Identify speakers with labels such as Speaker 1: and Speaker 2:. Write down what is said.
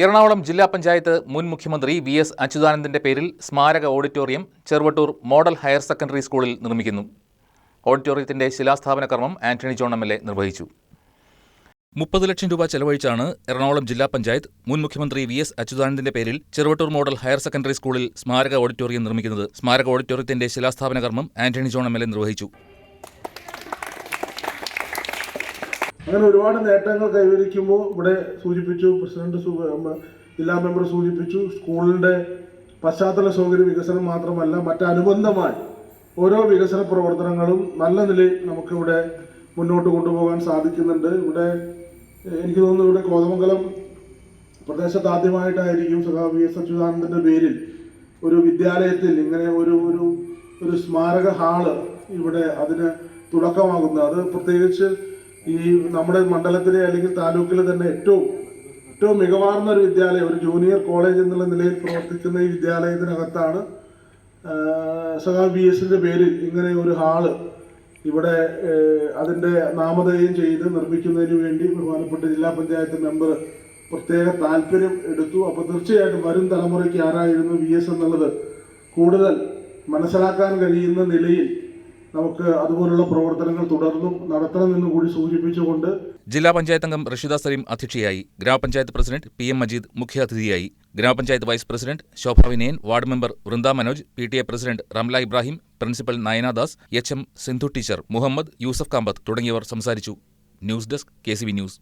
Speaker 1: എറണാകുളം ജില്ലാ പഞ്ചായത്ത് മുൻ മുഖ്യമന്ത്രി വി എസ് അച്യുതാനന്ദന്റെ പേരിൽ സ്മാരക auditorium Cheruvattoor model higher secondary സ്കൂളിൽ നിർമ്മിക്കുന്നു. ഓഡിറ്റോറിയത്തിന്റെ ശിലാസ്ഥാപന കർമ്മം Antony John M L A നിർവഹിച്ചു. മുപ്പത് ലക്ഷം രൂപ ചെലവഴിച്ചാണ് എറണാകുളം ജില്ലാ പഞ്ചായത്ത് മുൻ മുഖ്യമന്ത്രി വി എസ് അച്യുതാനന്ദന്റെ പേരിൽ ചെറുവട്ടൂർ മോഡൽ ഹയർ സെക്കൻഡറി സ്കൂളിൽ സ്മാരക ഓഡിറ്റോറിയം നിർമ്മിക്കുന്നത്. സ്മാരക ഓഡിറ്റോറിയത്തിന്റെ ശിലാസ്ഥാപന കർമ്മം Antony John M L A നിർവഹിച്ചു.
Speaker 2: അങ്ങനെ ഒരുപാട് നേട്ടങ്ങൾ കൈവരിക്കുമ്പോൾ ഇവിടെ സൂചിപ്പിച്ചു പ്രസിഡന്റ് ജില്ലാ മെമ്പർ സൂചിപ്പിച്ചു സ്കൂളിന്റെ പശ്ചാത്തല സൗകര്യ വികസനം മാത്രമല്ല മറ്റനുബന്ധമായി ഓരോ വികസന പ്രവർത്തനങ്ങളും നല്ല നിലയിൽ നമുക്കിവിടെ മുന്നോട്ട് കൊണ്ടുപോകാൻ സാധിക്കുന്നുണ്ട്. ഇവിടെ എനിക്ക് തോന്നുന്നു ഇവിടെ കോതമംഗലം പ്രദേശത്ത് ആദ്യമായിട്ടായിരിക്കും സഖാ വി എസ് അച്യുതാനന്ദന്റെ പേരിൽ ഒരു വിദ്യാലയത്തിൽ ഇങ്ങനെ ഒരു ഒരു ഒരു സ്മാരക ഹാൾ ഇവിടെ അതിന് തുടക്കമാകുന്നത്. അത് പ്രത്യേകിച്ച് ഈ നമ്മുടെ മണ്ഡലത്തിലെ അല്ലെങ്കിൽ താലൂക്കിലെ തന്നെ ഏറ്റവും ഏറ്റവും മികവാർന്ന ഒരു വിദ്യാലയം ഒരു ജൂനിയർ കോളേജ് എന്നുള്ള നിലയിൽ പ്രവർത്തിക്കുന്ന ഈ വിദ്യാലയത്തിനകത്താണ് സഖാ ബി എസിന്റെ പേരിൽ ഇങ്ങനെ ഒരു ഹാൾ ഇവിടെ അതിന്റെ നാമധേയം ചെയ്ത് നിർമ്മിക്കുന്നതിന് വേണ്ടി ബഹുമാനപ്പെട്ട ജില്ലാ പഞ്ചായത്ത് മെമ്പർ പ്രത്യേക താല്പര്യം എടുത്തു. അപ്പോൾ തീർച്ചയായിട്ടും വരും തലമുറയ്ക്ക് ആരായിരുന്നു വി എസ് എന്നുള്ളത് കൂടുതൽ മനസ്സിലാക്കാൻ കഴിയുന്ന നിലയിൽ നമുക്ക് അതുപോലുള്ള പ്രവർത്തനങ്ങൾ തുടർന്നും നടത്തണമെന്ന് കൂടി സൂചിപ്പിച്ചുകൊണ്ട്
Speaker 1: ജില്ലാ പഞ്ചായത്ത് അംഗം റഷിദ സലീം അധ്യക്ഷയായി ഗ്രാമപഞ്ചായത്ത് പ്രസിഡന്റ് പി എം മജീദ് മുഖ്യാതിഥിയായി. ഗ്രാമപഞ്ചായത്ത് vice president Shobha Vinayan ward member Vrinda Manoj P T A president Ramla Ibrahim principal Nayanadas H M Sindhu teacher Muhammad Yusuf Kampath തുടങ്ങിയവർ സംസാരിച്ചു. News desk K news.